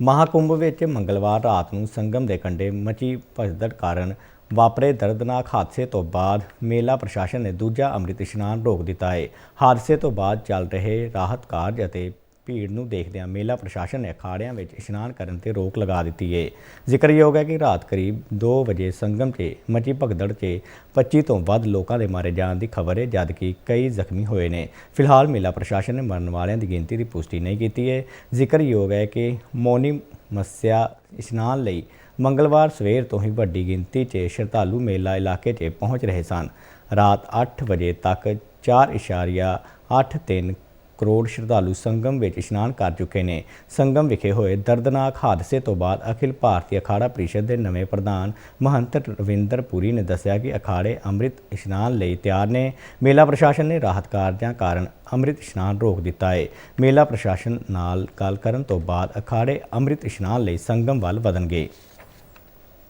ਮਹਾਕੁੰਭ ਵਿੱਚ ਮੰਗਲਵਾਰ ਰਾਤ ਨੂੰ ਸੰਗਮ ਦੇ ਕੰਢੇ ਮਚੀ ਭਗਦੜ ਕਾਰਨ ਵਾਪਰੇ ਦਰਦਨਾਕ ਹਾਦਸੇ ਤੋਂ ਬਾਅਦ ਮੇਲਾ ਪ੍ਰਸ਼ਾਸਨ ਨੇ ਦੂਜਾ ਅੰਮ੍ਰਿਤ ਇਸ਼ਨਾਨ ਰੋਕ ਦਿੱਤਾ ਹੈ ਹਾਦਸੇ ਤੋਂ ਬਾਅਦ ਚੱਲ ਰਹੇ ਰਾਹਤ ਕਾਰਜ ਅਤੇ ਭੀੜ ਨੂੰ ਦੇਖਦਿਆਂ ਮੇਲਾ ਪ੍ਰਸ਼ਾਸਨ ਨੇ ਅਖਾੜਿਆਂ ਵਿੱਚ ਇਸ਼ਨਾਨ ਕਰਨ ਤੇ ਰੋਕ ਲਗਾ ਦਿੱਤੀ ਹੈ ਜ਼ਿਕਰਯੋਗ ਹੈ ਕਿ ਰਾਤ ਕਰੀਬ 2 ਵਜੇ ਸੰਗਮ 'ਚ ਮਚੀ ਭਗਦੜ 'ਚ 25 ਤੋਂ ਵੱਧ ਲੋਕਾਂ ਦੇ ਮਾਰੇ ਜਾਣ ਦੀ ਖਬਰ ਹੈ ਜਦਕਿ ਕਈ ਜ਼ਖਮੀ ਹੋਏ ਨੇ। ਫਿਲਹਾਲ ਮੇਲਾ ਪ੍ਰਸ਼ਾਸਨ ਨੇ ਮਰਨ ਵਾਲਿਆਂ ਦੀ ਗਿਣਤੀ ਦੀ ਪੁਸ਼ਟੀ ਨਹੀਂ ਕੀਤੀ ਹੈ ਜ਼ਿਕਰਯੋਗ ਹੈ ਕਿ ਮੌਨੀ ਮੱਸਿਆ ਇਸ਼ਨਾਨ ਲਈ ਮੰਗਲਵਾਰ ਸਵੇਰ ਤੋਂ ਹੀ ਵੱਡੀ ਗਿਣਤੀ 'ਚ ਸ਼ਰਧਾਲੂ ਮੇਲਾ ਇਲਾਕੇ 'ਚ ਪਹੁੰਚ ਰਹੇ ਸਨ। ਰਾਤ 8 ਵਜੇ ਤੱਕ 4.83 ਕਰੋੜ ਸ਼ਰਧਾਲੂ ਸੰਗਮ ਵਿੱਚ ਇਸ਼ਨਾਨ ਕਰ ਚੁੱਕੇ ਨੇ। ਸੰਗਮ ਵਿਖੇ ਹੋਏ ਦਰਦਨਾਕ ਹਾਦਸੇ ਤੋਂ ਬਾਅਦ ਅਖਿਲ ਭਾਰਤੀ ਅਖਾੜਾ ਪ੍ਰੀਸ਼ਦ ਦੇ ਨਵੇਂ ਪ੍ਰਧਾਨ ਮਹੰਤ ਰਵਿੰਦਰ ਪੁਰੀ ਨੇ ਦੱਸਿਆ ਕਿ ਅਖਾੜੇ ਅੰਮ੍ਰਿਤ ਇਸ਼ਨਾਨ ਲਈ ਤਿਆਰ ਨੇ। ਮੇਲਾ ਪ੍ਰਸ਼ਾਸਨ ਨੇ ਰਾਹਤ ਕਾਰਜਾਂ ਕਾਰਨ ਅੰਮ੍ਰਿਤ ਇਸ਼ਨਾਨ ਰੋਕ ਦਿੱਤਾ ਹੈ ਮੇਲਾ ਪ੍ਰਸ਼ਾਸਨ ਨਾਲ ਗੱਲ ਕਰਨ ਤੋਂ ਬਾਅਦ ਅਖਾੜੇ ਅੰਮ੍ਰਿਤ ਇਸ਼ਨਾਨ ਲਈ ਸੰਗਮ ਵੱਲ ਵਧਣਗੇ।